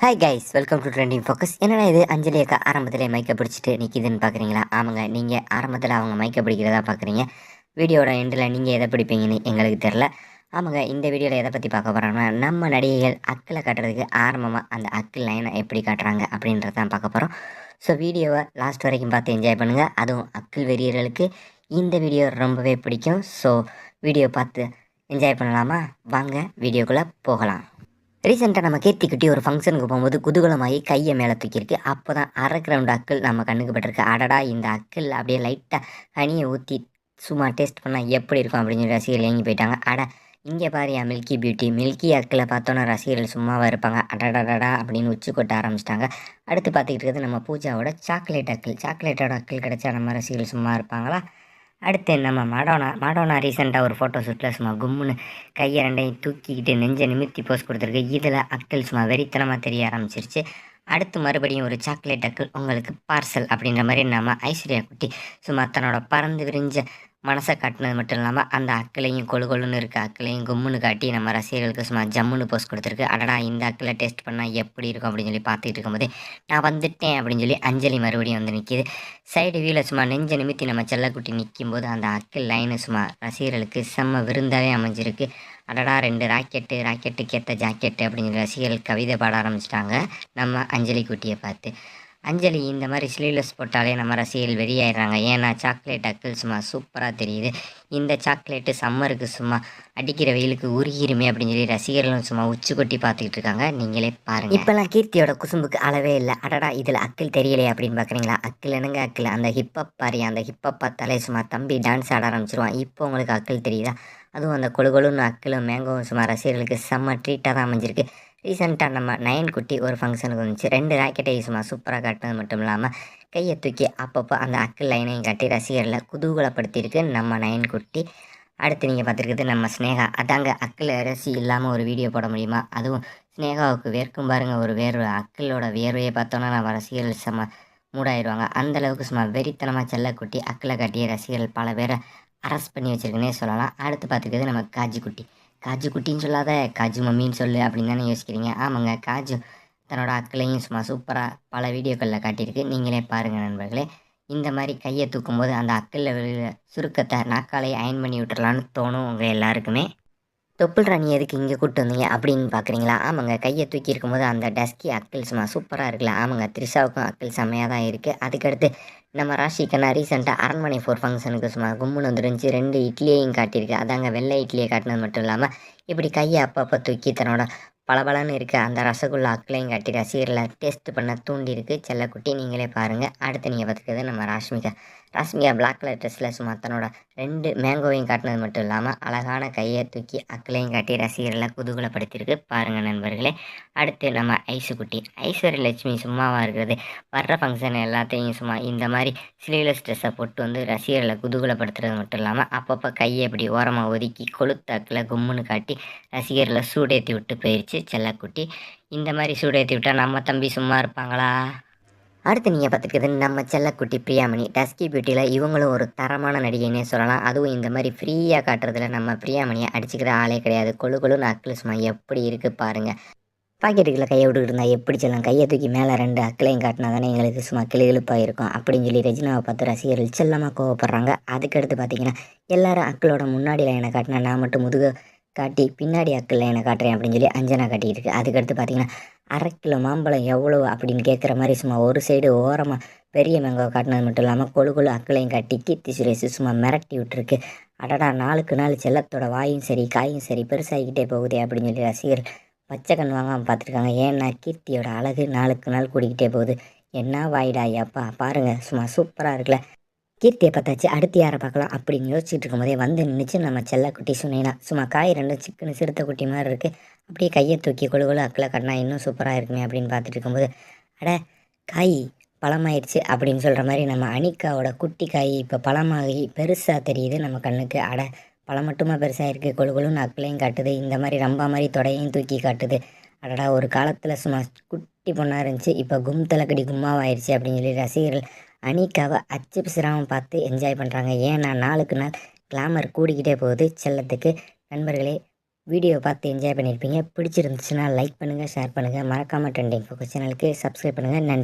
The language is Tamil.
Hi guys welcome to trending focus என்னடா இது? அஞ்சலி அக்கா ஆரம்பத்திலே மைக்கை பிடிச்சிட்டு நிற்கிதுன்னு பார்க்குறீங்களா ஆமாங்க நீங்கள் ஆரம்பத்தில் அவங்க மைக்கை பிடிக்கிறதா பார்க்குறீங்க வீடியோட எண்டில் நீங்கள் எதை பிடிப்பீங்கன்னு எங்களுக்கு தெரில ஆமாங்க இந்த வீடியோவில் எதை பற்றி பார்க்க போகிறோம்னா நம்ம நடிகைகள் அக்கில் காட்டுறதுக்கு ஆரம்பமாக அந்த அக்கில் லைனை எப்படி காட்டுறாங்க அப்படின்றத தான் பார்க்க போகிறோம் ஸோ வீடியோவை லாஸ்ட் வரைக்கும் பார்த்து என்ஜாய் பண்ணுங்கள் அதுவும் அக்கில் வெறியர்களுக்கு இந்த வீடியோ ரொம்பவே பிடிக்கும். ஸோ வீடியோ பார்த்து என்ஜாய் பண்ணலாமா? வாங்க வீடியோக்குள்ளே போகலாம். ரீசெண்டாக நம்ம கீர்த்தி ஒரு ஃபங்க்ஷனுக்கு போகும்போது குதூகலமாகி கையை மேலே தூக்கியிருக்கு. அப்போ தான் அரை கிரவுண்ட் அக்கள் நம்ம கண்ணுக்கு பட்டிருக்கு. அடடா இந்த அக்கள் அப்படியே லைட்டாக ஹனியை ஊற்றி சும்மா டேஸ்ட் பண்ணால் எப்படி இருக்கும் அப்படின்னு சொல்லி ரசிகர்கள் ஏங்கி போயிட்டாங்க. அட இங்கே பாரியா மில்கி பியூட்டி மில்கி அக்களை பார்த்தோன்னா ரசிகர்கள் சும்மாவாக இருப்பாங்க. அடடடடா அப்படின்னு உச்சி கொட்ட ஆரம்பிச்சிட்டாங்க. அடுத்து பார்த்துக்கிட்டு இருக்கிறது நம்ம பூஜாவோட சாக்லேட் அக்கள் சாக்லேட்டோட அக்கிள் கிடச்சா நம்ம ரசிகர்கள் சும்மா இருப்பாங்களா? அடுத்து நம்ம மாடோனா மாடோனா ரீசெண்டாக ஒரு ஃபோட்டோ ஷூட்டில் சும்மா கும்முன்னு கையை ரெண்டையும் தூக்கிக்கிட்டு நெஞ்சை நிமித்தி போஸ் கொடுத்துருக்கு. இதில் அக்கள் சும்மா வெறித்தனமாக தெரிய ஆரம்பிச்சிருச்சு. அடுத்து மறுபடியும் ஒரு சாக்லேட் அக்கள் உங்களுக்கு பார்சல் அப்படின்ற மாதிரி நம்ம ஐஸ்வர்யா குட்டி சும்மா தன்னோட பறந்து விரிஞ்ச மனசை காட்டினது மட்டும் இல்லாமல் அந்த அக்களையும் கொழு கொழுன்னு இருக்க அக்களையும் கும்முன்னு காட்டி நம்ம ரசிகர்களுக்கு சும்மா ஜம்முன்னு போஸ்ட் கொடுத்துருக்கு. அடடா இந்த அக்களை டேஸ்ட் பண்ணால் எப்படி இருக்கும் அப்படின்னு சொல்லி பார்த்துட்டு இருக்கும்போது நான் வந்துட்டேன் அப்படின்னு சொல்லி அஞ்சலி மறுபடியும் வந்து நிற்கிது சைடு வியூவில் சும்மா நெஞ்ச நிமித்தி நம்ம செல்லக்குட்டி நிற்கும்போது அந்த அக்கிள் லைனு சும்மா ரசிகர்களுக்கு செம்ம விருந்தாவே அமைஞ்சிருக்கு. அடடா ரெண்டு ராக்கெட்டு ராக்கெட்டுக்கு ஏற்ற ஜாக்கெட்டு அப்படின்னு சொல்லி ரசிகர்கள் கவிதை பாட ஆரம்பிச்சிட்டாங்க. நம்ம அஞ்சலி குட்டியை பார்த்து. அஞ்சலி இந்த மாதிரி ஸ்லீவ்லெஸ் போட்டாலே நம்ம ரசிகர்கள் வெளியாயிடுறாங்க ஏன்னா சாக்லேட் அக்கிள் சும்மா சூப்பராக தெரியுது. இந்த சாக்லேட்டு சம்மருக்கு சும்மா அடிக்கிற வெயிலுக்கு உருகிருமே அப்படின்னு சொல்லி ரசிகர்களும் சும்மா உச்சி கொட்டி பார்த்துக்கிட்டு இருக்காங்க. நீங்களே பாருங்க. இப்போல்லாம் கீர்த்தியோட குசும்புக்கு அளவே இல்லை. அடடா இதில் அக்கிள் தெரியலையே அப்படின்னு பார்க்குறீங்களா அக்கிள் என்னங்க அக்கிள்? அந்த ஹிப்பப் பாரு அந்த ஹிப்பப் பார்த்தாலே சும்மா தம்பி டான்ஸ் ஆட ஆரம்பிச்சிருவான். இப்போ உங்களுக்கு அக்கிள் தெரியுதா? அதுவும் அந்த கொழுகொழுன்னு அக்கிலும் மேங்கோவும் மேங்கவும் சும்மா ரசிகர்களுக்கு செம்ம ட்ரீட்டாக தான் அமைஞ்சிருக்கு. ரீசெண்டாக நம்ம நயன் குட்டி ஒரு ஃபங்க்ஷனுக்கு வந்துச்சு. ரெண்டு ராக்கெட்டையும் சும்மா சூப்பராக காட்டினது மட்டும் இல்லாமல் கையை தூக்கி அப்பப்போ அந்த அக்கு லைனையும் காட்டி ரசிகர்களை குதூகலப்படுத்தியிருக்கு நம்ம நயன் குட்டி. அடுத்து நீங்கள் பார்த்துருக்குது நம்ம ஸ்னேகா அதாங்க அக்கில் ரசி இல்லாமல் ஒரு வீடியோ போட முடியுமா? அதுவும் ஸ்னேகாவுக்கு வேர்க்கும் பாருங்கள் ஒரு வேர்வை. அக்களோட வேர்வையை பார்த்தோன்னா நம்ம ரசிகர்கள் செம்ம மூடாயிடுவாங்க அந்தளவுக்கு சும்மா வெறித்தனமாக செல்லக்குட்டி அக்கில் காட்டிய ரசிகர்கள் பல பேரை அரெஸ்ட் பண்ணி வச்சுருக்குன்னே சொல்லலாம். அடுத்து பார்த்துக்கிறது நம்ம காஜி குட்டி. காஜு குட்டின்னு சொல்லாத காஜு மம்மின்னு சொல்லு அப்படின்னு தானே யோசிக்கிறீங்க. ஆமாங்க காஜு தன்னோட அக்களையும் சும்மா சூப்பராக பல வீடியோக்களில் காட்டியிருக்கு. நீங்களே பாருங்கள் நண்பர்களே. இந்த மாதிரி கையை தூக்கும்போது அந்த அக்களில் சுருக்கத்தை நாக்காலையை அயன் பண்ணி விட்டுறலான்னு தோணும் உங்கள் எல்லாருக்குமே. தொப்புள் ராணி எதுக்கு இங்கே கூப்பிட்டு வந்தீங்க? அப்படின்னு பார்க்குறீங்களா ஆமாங்க. கையை தூக்கி இருக்கும்போது அந்த டஸ்கி அக்கிள்ஸ்மா சும்மா சூப்பராக இருக்குல்ல? ஆமாங்க. த்ரிஷாவுக்கும் அக்கிள் செம்மையாக தான் இருக்குது அதுக்கடுத்து நம்ம ராஷிக்கண்ணா ரீசெண்டாக அரண்மனை ஃபோர் ஃபங்க்ஷனுக்கு சும்மா கும்முன்னு வந்துருந்துச்சு ரெண்டு இட்லியையும் காட்டியிருக்கு. அதாங்க வெள்ளை இட்லியை காட்டினது மட்டும் இல்லாமல் இப்படி கையை அப்பப்போ தூக்கி தன்னோட பளபளன்னு இருக்க அந்த ரசகுல்லா அக்களையும் காட்டி ரசிகர்களை டேஸ்ட் பண்ண தூண்டியிருக்கு. செல்லக்குட்டி நீங்களே பாருங்கள் அடுத்து நீங்கள் பார்த்துக்கிறது நம்ம ராஷ்மிகா. ராஷ்மிகா பிளாக் கலர் ட்ரெஸ்ஸில் சும்மா தன்னோட ரெண்டு மேங்கோவையும் காட்டினது மட்டும் இல்லாமல் அழகான கையை தூக்கி அக்களையும் காட்டி ரசிகர்களை குதூகலப்படுத்தியிருக்கு பாருங்கள் நண்பர்களே. அடுத்து நம்ம ஐசுக்குட்டி ஐஸ்வர்ய லட்சுமி சும்மாவாக இருக்கிறது. வர்ற ஃபங்க்ஷன் எல்லாத்தையும் சும்மா இந்த மாதிரி ஸ்லீவ்லெஸ் ட்ரெஸ்ஸை போட்டு வந்து ரசிகர்களை குதூகலப்படுத்துறது மட்டும் இல்லாமல் அப்பப்போ கையை இப்படி ஓரமாக ஒதுக்கி கொளுத்தாக்கில் கும்முன்னு காட்டி ரசிகர்களை சூடேற்றி விட்டு போயிடுச்சு செல்லக்குட்டி. இந்த மாதிரி சூடேற்றி விட்டால் நம்ம தம்பி சும்மா இருப்பாங்களா? அடுத்து நீங்கள் பார்த்துக்கிறது நம்ம செல்லக்குட்டி பிரியாமணி. டஸ்கி பியூட்டியில் இவங்களும் ஒரு தரமான நடிகைன்னே சொல்லலாம். அதுவும் இந்த மாதிரி ஃப்ரீயாக காட்டுறதுல நம்ம பிரியாமணியை அடிச்சுக்கிற ஆளே கிடையாது. கொழு கொழு அக்கிள் சும்மா எப்படி இருக்குது பாருங்கள் பாக்கெட்டுக்குள்ளே கையை விட்டுக்கிட்டு இருந்தால் எப்படி சொல்லலாம் கையை தூக்கி மேலே ரெண்டு அக்களையும் காட்டினா தானே எங்களுக்கு சும்மா கிளிகிழிப்பாக இருக்கும். அப்படின்னு சொல்லி ரஜினாவை பார்த்து ரசிகர்கள் செல்லமாக கோவப்படுறாங்க. அதுக்கடுத்து பார்த்தீங்கன்னா எல்லாரும் அக்களோட முன்னாடியில் என்னை காட்டினா நான் மட்டும் முதுக காட்டி பின்னாடி அக்கில் என்னை காட்டுறேன் அப்படின்னு சொல்லி அஞ்சனா காட்டிகிட்டு இருக்கு. அதுக்கடுத்து பார்த்தீங்கன்னா அரை கிலோ மாம்பழம் எவ்வளோ அப்படின்னு கேட்குற மாதிரி சும்மா ஒரு சைடு ஓரமாக பெரிய மேங்கோ காட்டினது மட்டும் இல்லாமல் கொழு கொழு அக்களையும் காட்டி கீர்த்தி சுரேஷ் சும்மா மிரட்டி விட்டுருக்கு. அடடா நாளுக்கு நாள் செல்லத்தோட வாயும் சரி காயும் சரி பெருசாகிக்கிட்டே போகுதே அப்படின்னு சொல்லி ரசிகர் பச்சை கண் வாங்காமல் பார்த்துருக்காங்க ஏன்னா கீர்த்தியோட அழகு நாளுக்கு நாள் கூடிக்கிட்டே போகுது. என்ன வாயிடா ஐயாப்பா? பாருங்கள் சும்மா சூப்பராக இருக்குல்ல. கீர்த்தியை பார்த்தாச்சு அடுத்து யாரை பார்க்கலாம் அப்படின்னு யோசிச்சுட்டு இருக்கும்போதே வந்து நின்றுச்சு நம்ம செல்லக்குட்டி சுனைனா. சும்மா காய் ரெண்டும் சிக்கன் சிறுத்தை குட்டி மாதிரி இருக்குது அப்படியே கையை தூக்கி கொழு கொழு அக்கில் கட்டினா இன்னும் சூப்பராக இருக்குமே அப்படின்னு பார்த்துட்டு இருக்கும்போது அட காய் பழமாயிடுச்சு அப்படின்னு சொல்கிற மாதிரி நம்ம அனிக்காவோட குட்டி காய் இப்போ பழமாகி பெருசாக தெரியுது நம்ம கண்ணுக்கு. அட பழம் மட்டுமா பெருசாக இருக்குது கொழு கொழுன்னு அக்களையும் காட்டுது. இந்த மாதிரி ரம்பா மாதிரி தொடையையும் தூக்கி காட்டுது. அடடா ஒரு காலத்தில் சும்மா குட்டி பொண்ணாக இருந்துச்சு. இப்போ கும் தலைக்கடி கும்மாவாயிருச்சு அப்படின்னு சொல்லி ரசிகர்கள் அனிக்காவை அச்சு பிசிராமல் பார்த்து என்ஜாய் பண்ணுறாங்க ஏன்னா நாளுக்கு நாள் கிளாமர் கூடிக்கிட்டே போகுது. செல்லத்துக்கு நண்பர்களே வீடியோ பார்த்து என்ஜாய் பண்ணியிருப்பீங்க பிடிச்சிருந்துச்சுன்னா லைக் பண்ணுங்கள் ஷேர் பண்ணுங்கள் மறக்காமல் ட்ரெண்டிங் ஃபோக்கஸ் சேனலுக்கு சப்ஸ்கிரைப் பண்ணுங்கள் நன்றி.